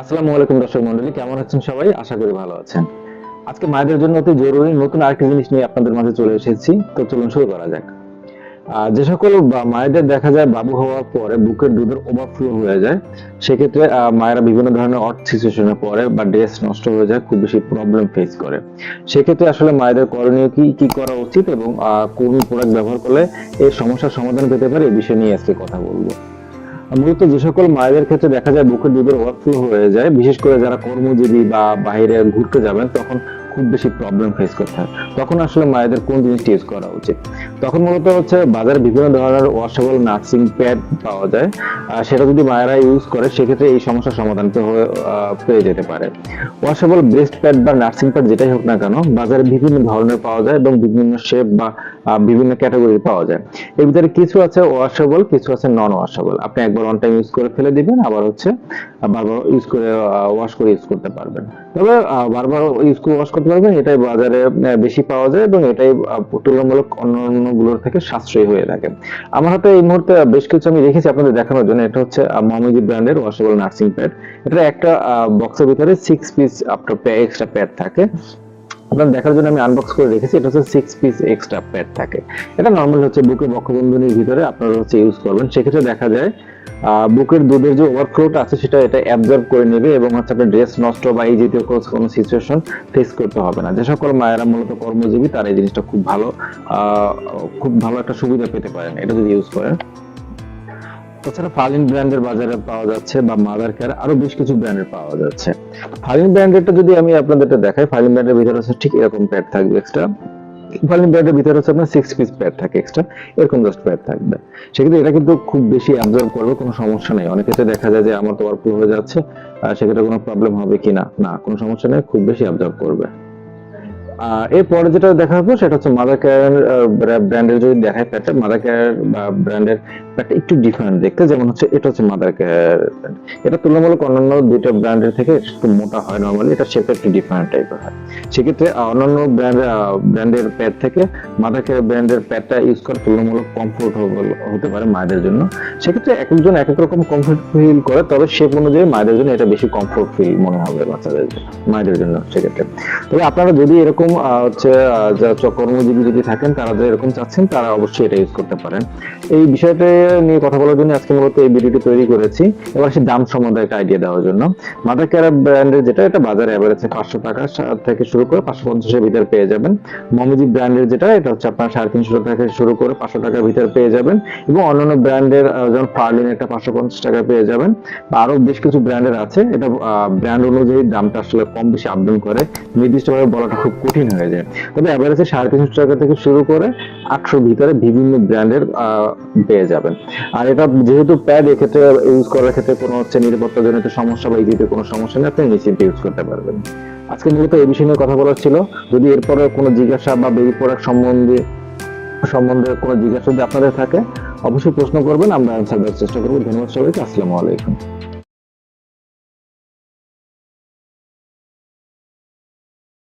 আসসালামু আলাইকুম দর্শক মন্ডলী, কেমন আছেন সবাই? আশা করি ভালো আছেন। আজকে মায়েদের জন্য অতি জরুরি নতুন আরেকটি জিনিস নিয়ে আপনাদের মাঝে চলে এসেছি। তো চলুন শুরু করা যাক। যে সকল মায়েদের দেখা যায় বাবু হওয়ার পরে বুকের দুধের ওভারফ্লো হয়ে যায়, সেক্ষেত্রে মায়েরা বিভিন্ন ধরনের অট সিচুয়েশনে পড়ে বা ড্রেস নষ্ট হয়ে যায়, খুব বেশি প্রবলেম ফেস করে। সেক্ষেত্রে আসলে মায়েদের করণীয় কি কি করা উচিত এবং কোন প্রোডাক্ট ব্যবহার করলে এই সমস্যার সমাধান পেতে পারে এই বিষয় নিয়ে আজকে কথা বলব। মূলত যে সকল মায়েদের ক্ষেত্রে দেখা যায় বুকের দুধের ওভারফ্লো হয়ে যায়। বিশেষ করে যারা কর্মজীবী বা বাইরে ঘুরতে যাবেন, তখন খুব বেশি প্রবলেম ফেস করতে হয়। তখন আসলে মায়েদের কোন জিনিসটি ইউজ করা উচিত? তখন মূলত হচ্ছে বাজারে বিভিন্ন ধরনের ওয়াশেবল নার্সিং প্যাড পাওয়া যায়। আর সেটা যদি মায়েরা ইউজ করে, সেক্ষেত্রে এই সমস্যার সমাধান তো পেয়ে যেতে পারে। ওয়াশেবল ব্রেস্ট প্যাড বা নার্সিং প্যাড যেটাই হোক না কেন, বাজারে বিভিন্ন ধরনের পাওয়া যায় এবং বিভিন্ন শেপ বা বিভিন্ন ক্যাটাগরি পাওয়া যায়। এর ভিতরে কিছু আছে ওয়াশেবল কিছু আছে নন ওয়াশেবল আপনি একবার ওয়ান টাইম ইউজ করে ফেলে দিবেন, আবার হচ্ছে, বারবার ইউজ করে ওয়াশ করে ইউজ করতে পারবেন। তবে বারবার ইউজ করে ওয়াশ করতে পারবেন এটাই বাজারে বেশি পাওয়া যায় এবং এটাই তুলনামূলক অন্যান্যগুলোর থেকে সাশ্রয়ী হয়ে থাকে। আমার হাতে এই মুহূর্তে বেশ কিছু আমি রেখেছি আপনাদের দেখানোর জন্য। এটা হচ্ছে মমিজি ব্র্যান্ডের ওয়াশেবল নার্সিং প্যাড এটা একটা বক্সের ভিতরে সিক্স পিস আপনার এক্সট্রা প্যাড থাকে। আপনার দেখার জন্য আমি আনবক্স করে রেখেছি, এটা হচ্ছে সিক্স পিস এক্সট্রা প্যাড থাকে। এটা নর্মাল হচ্ছে বুকে বক্ষবন্ধনীর ভিতরে আপনারা হচ্ছে ইউজ করবেন। সেক্ষেত্রে দেখা যায় বুকের দুধের যে ওভারফ্লোটা আছে, সেটা এটা অ্যাবজর্ব করে নেবে এবং হচ্ছে আপনার ড্রেস নষ্ট বা এই জাতীয় কোনো- সিচুয়েশন ফেস করতে হবে না। যে সকল মায়েরা মূলত কর্মজীবী, তারা এই জিনিসটা খুব ভালো খুব ভালো একটা সুবিধা পেতে পারেন, এটা যদি ইউজ করেন। ফালিন ব্র্যান্ডের বাজারে পাওয়া যাচ্ছে বা মাদার কেয়ার আরও বেশ কিছু ব্র্যান্ডের পাওয়া যাচ্ছে। ফালিন ব্র্যান্ডেরটা যদি আমি আপনাদেরটা দেখাই ফালিন ব্র্যান্ডের ভিতরে ঠিক এরকম প্যাড থাকবে এক্সট্রা ভিতরে হচ্ছে আপনার সিক্স পিস প্যাড থাকে এক্সট্রা এরকম জাস্ট প্যাড থাকবে। সেক্ষেত্রে এটা কিন্তু খুব বেশি অ্যাবজর্ব করবে, কোনো সমস্যা নেই। অনেক দেখা যায় যে আমার তো ওয়ার্কফ্লো হয়ে যাচ্ছে সেক্ষেত্রে কোনো প্রবলেম হবে কিনা? না, কোনো সমস্যা নেই, খুব বেশি অ্যাবজর্ব করবে। এরপরে যেটা দেখা হবে, সেটা হচ্ছে মাদার কেয়ার ব্র্যান্ডের যদি দেখায় প্যাডটা মাদার কেয়ার বা ব্র্যান্ডের প্যাডটা একটু ডিফারেন্ট দেখতে। যেমন হচ্ছে, এটা হচ্ছে মাদার কেয়ার এটা তুলনামূলক অন্যান্য দুইটা ব্র্যান্ডের থেকে একটু মোটা হয় নর্মালি এটা শেপটা একটু ডিফারেন্ট টাইপের হয়। সেক্ষেত্রে অন্যান্য ব্র্যান্ড ব্র্যান্ডের প্যাড থেকে মাদার কেয়ার ব্র্যান্ডের প্যাডটা ইউজ করা তুলনামূলক কমফোর্টেবল হতে পারে মায়েদের জন্য। সেক্ষেত্রে এক একজন এক এক রকম কমফোর্ট ফিল করে, তবে শেপ অনুযায়ী মায়েদের জন্য এটা বেশি কমফোর্ট ফিল মনে হবে বাচ্চাদের মায়েদের জন্য সেক্ষেত্রে। তবে আপনারা যদি এরকম আহ, হচ্ছে কর্মজীবী যদি থাকেন তারা যে এরকম চাচ্ছেন তারা অবশ্যই এটা ইউজ করতে পারেন। এই বিষয়টা নিয়ে কথা বলার জন্য আজকে মূলত এই ভিডিওটি তৈরি করেছি। এবার সে দাম সম্বন্ধে একটা আইডিয়া দেওয়ার জন্য। মাদার কেয়ার ব্র্যান্ডের যেটা এটা বাজারে অ্যাভারেজে পাঁচশো টাকা থেকে শুরু করে পাঁচশো পঞ্চাশের ভিতরে পেয়ে যাবেন। মমিজি ব্র্যান্ডের যেটা এটা হচ্ছে আপনার সাড়ে তিনশো থেকে শুরু করে পাঁচশো টাকার ভিতরে পেয়ে যাবেন। এবং অন্যান্য ব্র্যান্ডের যেমন ফার্লিন একটা পাঁচশো পঞ্চাশ টাকা পেয়ে যাবেন। বা আরও বেশ কিছু ব্র্যান্ডের আছে। এটা ব্র্যান্ড অনুযায়ী দামটা আসলে কম বেশি আপডাউন করে। নির্দিষ্টভাবে বলাটা খুব কঠিন হয়ে যায়। তবে অ্যাভারেজে সাড়ে তিনশো টাকা থেকে শুরু করে আটশোর ভিতরে বিভিন্ন ব্র্যান্ডের পেয়ে যাবেন। আর এটা যেহেতু প্যাড এক্ষেত্রে ইউজ করার ক্ষেত্রে কোনো হচ্ছে নিরাপত্তাজনিত সমস্যা বা এই কোনো সমস্যা নেই, আপনি নিশ্চিন্তে ইউজ করতে পারবেন। আজকে মূলত এই বিষয় নিয়ে কথা বলার ছিল। যদি এরপরে কোনো জিজ্ঞাসা বা বেবি প্রোডাক্ট সম্বন্ধে সম্বন্ধে কোনো জিজ্ঞাসা যদি আপনাদের থাকে, অবশ্যই প্রশ্ন করবেন, আমরা অ্যান্সার দেওয়ার চেষ্টা করব। ধন্যবাদ সবাইকে, আসসালামু আলাইকুম।